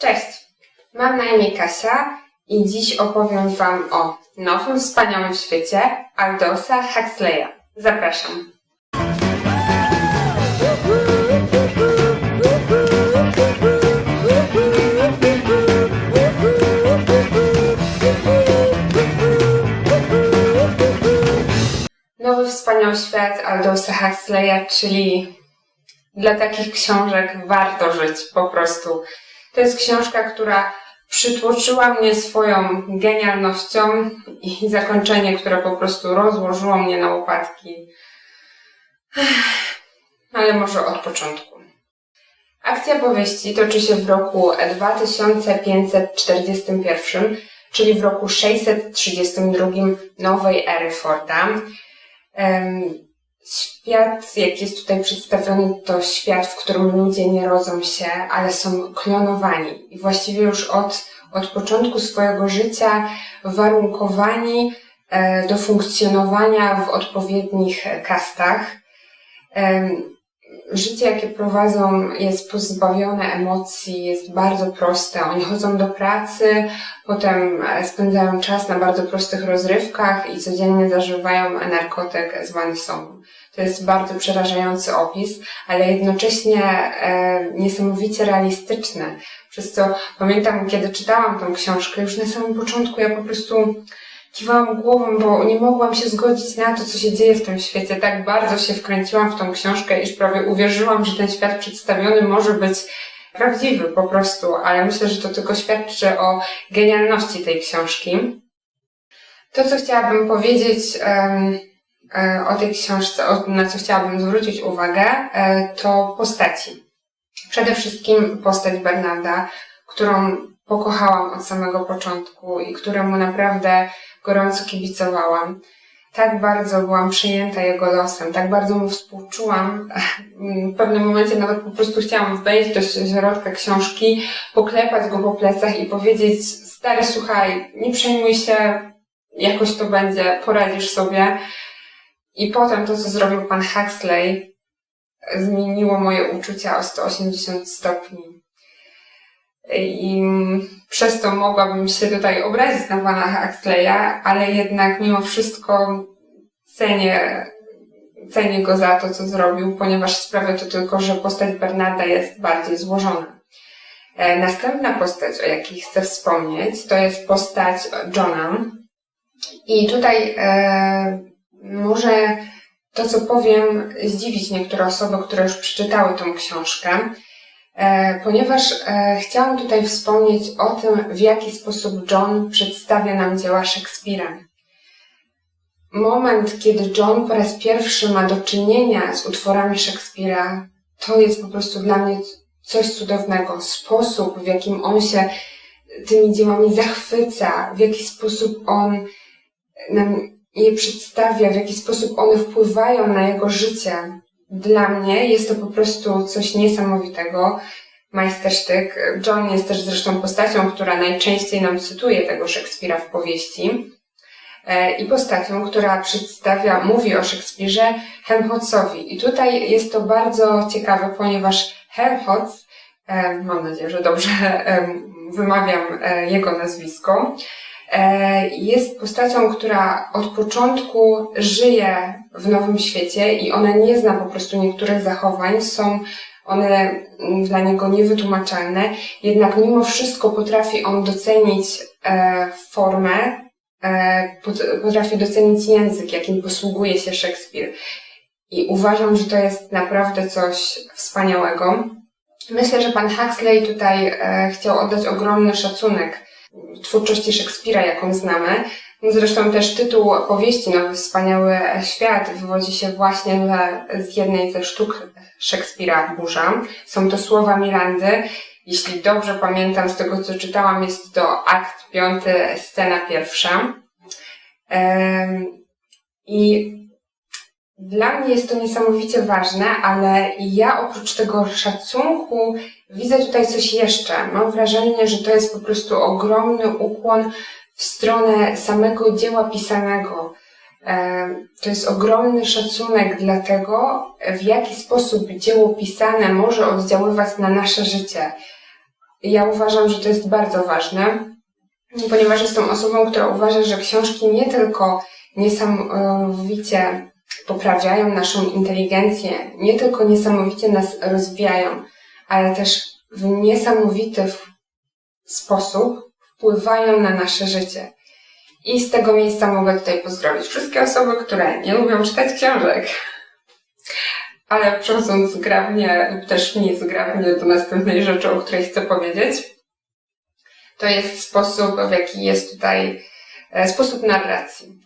Cześć, mam na imię Kasia i dziś opowiem Wam o nowym, wspaniałym świecie Aldosa Huxleya. Zapraszam. Nowy, wspaniały świat Aldosa Huxleya, czyli dla takich książek warto żyć po prostu. To jest książka, która przytłoczyła mnie swoją genialnością i zakończenie, które po prostu rozłożyło mnie na łopatki. Ale może od początku. Akcja powieści toczy się w roku 2541, czyli w roku 632 nowej ery Forda. Świat, jaki jest tutaj przedstawiony, to świat, w którym ludzie nie rodzą się, ale są klonowani. I właściwie już od, od początku swojego życia warunkowani e, do funkcjonowania w odpowiednich kastach. Życie, jakie prowadzą, jest pozbawione emocji, jest bardzo proste. Oni chodzą do pracy, potem e, spędzają czas na bardzo prostych rozrywkach i codziennie zażywają narkotyk zwany sobą. To jest bardzo przerażający opis, ale jednocześnie e, niesamowicie realistyczny. Przez co pamiętam, kiedy czytałam tą książkę, już na samym początku ja po prostu kiwałam głową, bo nie mogłam się zgodzić na to, co się dzieje w tym świecie. Tak bardzo się wkręciłam w tą książkę, iż prawie uwierzyłam, że ten świat przedstawiony może być prawdziwy po prostu, ale myślę, że to tylko świadczy o genialności tej książki. To, co chciałabym powiedzieć e, o tej książce, na co chciałabym zwrócić uwagę, e, to postaci. Przede wszystkim postać Bernarda, którą pokochałam od samego początku i któremu naprawdę gorąco kibicowałam. Tak bardzo byłam przejęta jego losem, tak bardzo mu współczułam. W pewnym momencie nawet po prostu chciałam wejść do środka książki, poklepać go po plecach i powiedzieć, stary, słuchaj, nie przejmuj się, jakoś to będzie, poradzisz sobie. I potem to, co zrobił pan Huxley, zmieniło moje uczucia o 180 stopni. I przez to mogłabym się tutaj obrazić na pana Huxleya, ale jednak mimo wszystko cenię, cenię go za to, co zrobił, ponieważ sprawia to tylko, że postać Bernarda jest bardziej złożona. E, Następna postać, o jakiej chcę wspomnieć, to jest postać Johna. I tutaj e, może to, co powiem, zdziwić niektóre osoby, które już przeczytały tą książkę, ponieważ e, chciałam tutaj wspomnieć o tym, w jaki sposób John przedstawia nam dzieła Szekspira. Moment, kiedy John po raz pierwszy ma do czynienia z utworami Szekspira, to jest po prostu dla mnie coś cudownego. Sposób, w jakim on się tymi dziełami zachwyca, w jaki sposób on nam je przedstawia, w jaki sposób one wpływają na jego życie. Dla mnie jest to po prostu coś niesamowitego. Majstersztyk. John jest też zresztą postacią, która najczęściej nam cytuje tego Szekspira w powieści. E, I postacią, która przedstawia, mówi o Szekspirze Helmholtzowi. I tutaj jest to bardzo ciekawe, ponieważ Helmholtz, e, mam nadzieję, że dobrze wymawiam e, jego nazwisko, jest postacią, która od początku żyje w nowym świecie i ona nie zna po prostu niektórych zachowań, są one mm, dla niego niewytłumaczalne, jednak mimo wszystko potrafi on docenić e, formę, e, pot- potrafi docenić język, jakim posługuje się Szekspir. I uważam, że to jest naprawdę coś wspaniałego. Myślę, że pan Huxley tutaj e, chciał oddać ogromny szacunek twórczości Szekspira, jaką znamy. Zresztą też tytuł powieści Nowy Wspaniały Świat wywodzi się właśnie z jednej ze sztuk Szekspira, Burza. Są to słowa Mirandy. Jeśli dobrze pamiętam z tego, co czytałam, jest to akt piąty, scena pierwsza. I dla mnie jest to niesamowicie ważne, ale ja oprócz tego szacunku widzę tutaj coś jeszcze. Mam wrażenie, że to jest po prostu ogromny ukłon w stronę samego dzieła pisanego. Em, To jest ogromny szacunek dla tego, w jaki sposób dzieło pisane może oddziaływać na nasze życie. ja uważam, że to jest bardzo ważne, ponieważ jestem osobą, która uważa, że książki nie tylko niesamowicie poprawiają naszą inteligencję, nie tylko niesamowicie nas rozwijają, ale też w niesamowity sposób wpływają na nasze życie. I z tego miejsca mogę tutaj pozdrowić wszystkie osoby, które nie lubią czytać książek. Ale przechodząc zgrabnie lub też nie zgrabnie do następnej rzeczy, o której chcę powiedzieć, to jest sposób, w jaki jest tutaj e, sposób narracji.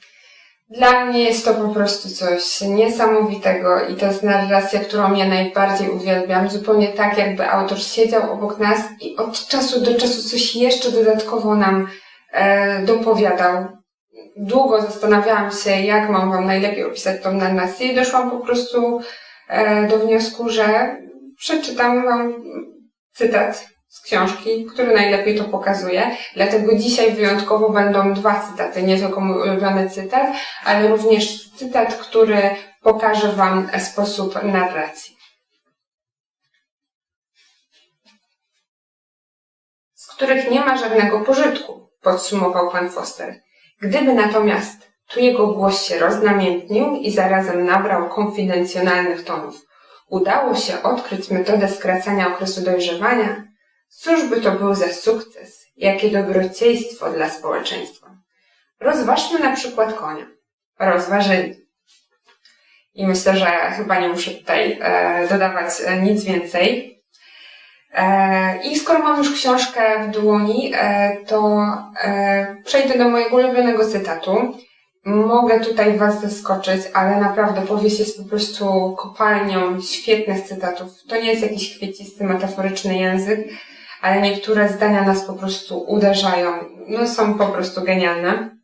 Dla mnie jest to po prostu coś niesamowitego i to jest narracja, którą ja najbardziej uwielbiam. Zupełnie tak, jakby autor siedział obok nas i od czasu do czasu coś jeszcze dodatkowo nam e, dopowiadał. Długo zastanawiałam się, jak mam Wam najlepiej opisać tą narrację i doszłam po prostu e, do wniosku, że przeczytam Wam cytat z książki, który najlepiej to pokazuje. Dlatego dzisiaj wyjątkowo będą dwa cytaty, nie tylko mój ulubiony cytat, ale również cytat, który pokaże Wam sposób narracji. Z których nie ma żadnego pożytku, podsumował pan Foster. Gdyby natomiast tu jego głos się roznamiętnił i zarazem nabrał konfidencjonalnych tonów, udało się odkryć metodę skracania okresu dojrzewania, Cóż by to był za sukces, jakie dobrodziejstwo dla społeczeństwa. Rozważmy na przykład konia. Rozważyli. I myślę, że chyba nie muszę tutaj e, dodawać e, nic więcej. E, I skoro mam już książkę w dłoni, e, to przejdę do mojego ulubionego cytatu. Mogę tutaj Was zaskoczyć, ale naprawdę powieść jest po prostu kopalnią świetnych cytatów. To nie jest jakiś kwiecisty, metaforyczny język ale niektóre zdania nas po prostu uderzają. No, są po prostu genialne.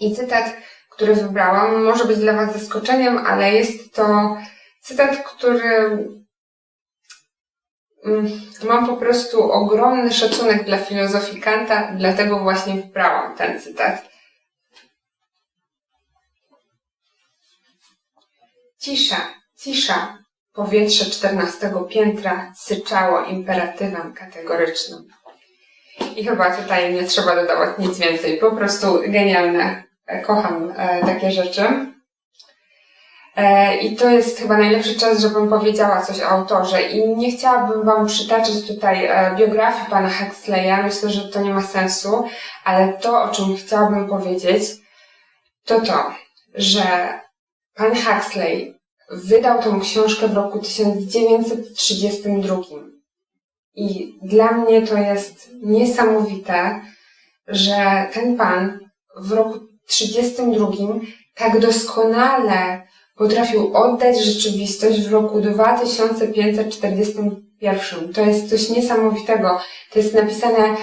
I cytat, który wybrałam, może być dla Was zaskoczeniem, ale jest to cytat, który mm, mam po prostu ogromny szacunek dla filozofii Kanta, dlatego właśnie wybrałam ten cytat. Cisza, cisza, Powietrze czternastego piętra syczało imperatywem kategorycznym. I chyba tutaj nie trzeba dodawać nic więcej. Po prostu genialne. Kocham e, takie rzeczy. E, I to jest chyba najlepszy czas, żebym powiedziała coś o autorze. I nie chciałabym Wam przytaczać tutaj e, biografii pana Huxleya. Myślę, że to nie ma sensu. Ale to, o czym chciałabym powiedzieć, to to, że pan Huxley wydał tą książkę w roku 1932. I dla mnie to jest niesamowite, że ten pan w roku 32 tak doskonale potrafił oddać rzeczywistość w roku 2541. To jest coś niesamowitego. To jest napisane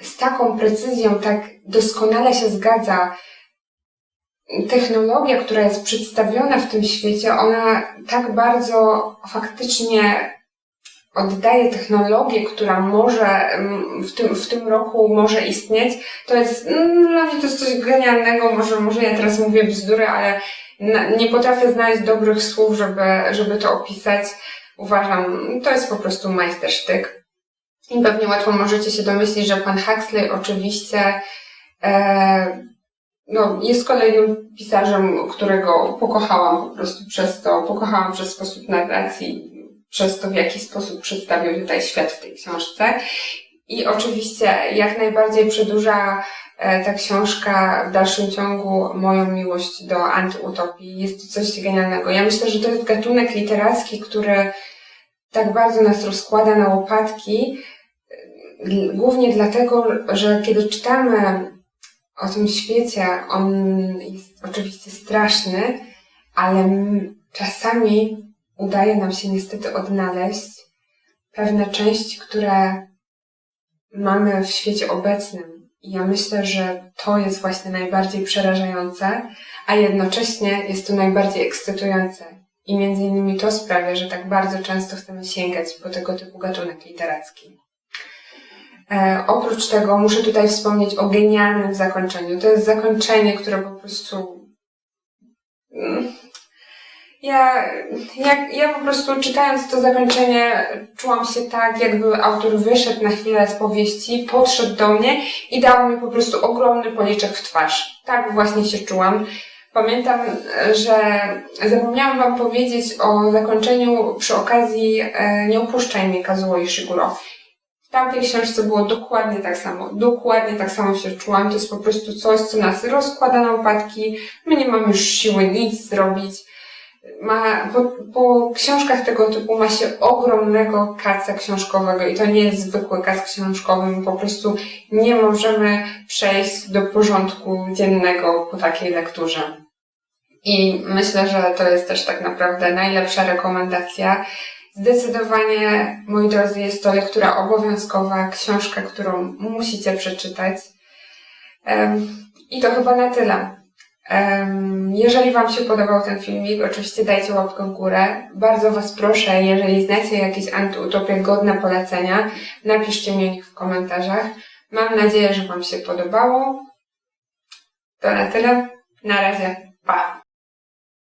z taką precyzją, tak doskonale się zgadza technologia, która jest przedstawiona w tym świecie, ona tak bardzo faktycznie oddaje technologię, która może mm, w tym, w tym roku może istnieć, to jest, mm, dla mnie to jest coś genialnego, może, może ja teraz mówię bzdury, ale nie potrafię znaleźć dobrych słów, żeby, żeby to opisać. Uważam, to jest po prostu majstersztyk. I pewnie łatwo możecie się domyślić, że pan Huxley oczywiście e, no, jest kolejnym pisarzem, którego pokochałam po prostu przez to, pokochałam przez sposób narracji, przez to, w jaki sposób przedstawił tutaj świat w tej książce. I oczywiście jak najbardziej przedłuża e, ta książka w dalszym ciągu moją miłość do antyutopii. Jest to coś genialnego. Ja myślę, że to jest gatunek literacki, który tak bardzo nas rozkłada na łopatki, głównie dlatego, że kiedy czytamy o tym świecie. On jest oczywiście straszny, ale czasami udaje nam się niestety odnaleźć pewne części, które mamy w świecie obecnym. I ja myślę, że to jest właśnie najbardziej przerażające, a jednocześnie jest to najbardziej ekscytujące. I między innymi to sprawia, że tak bardzo często chcemy sięgać po tego typu gatunek literacki. E, oprócz tego muszę tutaj wspomnieć o genialnym zakończeniu. To jest zakończenie, które po prostu. Mm, Ja, ja, ja po prostu czytając to zakończenie czułam się tak, jakby autor wyszedł na chwilę z powieści, podszedł do mnie i dał mi po prostu ogromny policzek w twarz. Tak właśnie się czułam. Pamiętam, że zapomniałam Wam powiedzieć o zakończeniu przy okazji e, Nie opuszczaj mnie Kazuo Ishiguro. W tamtej książce było dokładnie tak samo. Dokładnie tak samo się czułam. To jest po prostu coś, co nas rozkłada na łopatki. My nie mamy już siły nic zrobić. Ma, po, po książkach tego typu ma się ogromnego kaca książkowego i to nie jest zwykły kac książkowy. My po prostu nie możemy przejść do porządku dziennego po takiej lekturze. I myślę, że to jest też tak naprawdę najlepsza rekomendacja. Zdecydowanie, moi drodzy, jest to lektura obowiązkowa, książka, którą musicie przeczytać. I to chyba na tyle. Jeżeli Wam się podobał ten filmik, oczywiście dajcie łapkę w górę. Bardzo Was proszę, jeżeli znacie jakieś antyutopie godne polecenia, napiszcie mi o nich w komentarzach. Mam nadzieję, że Wam się podobało. To na tyle. Na razie. Pa!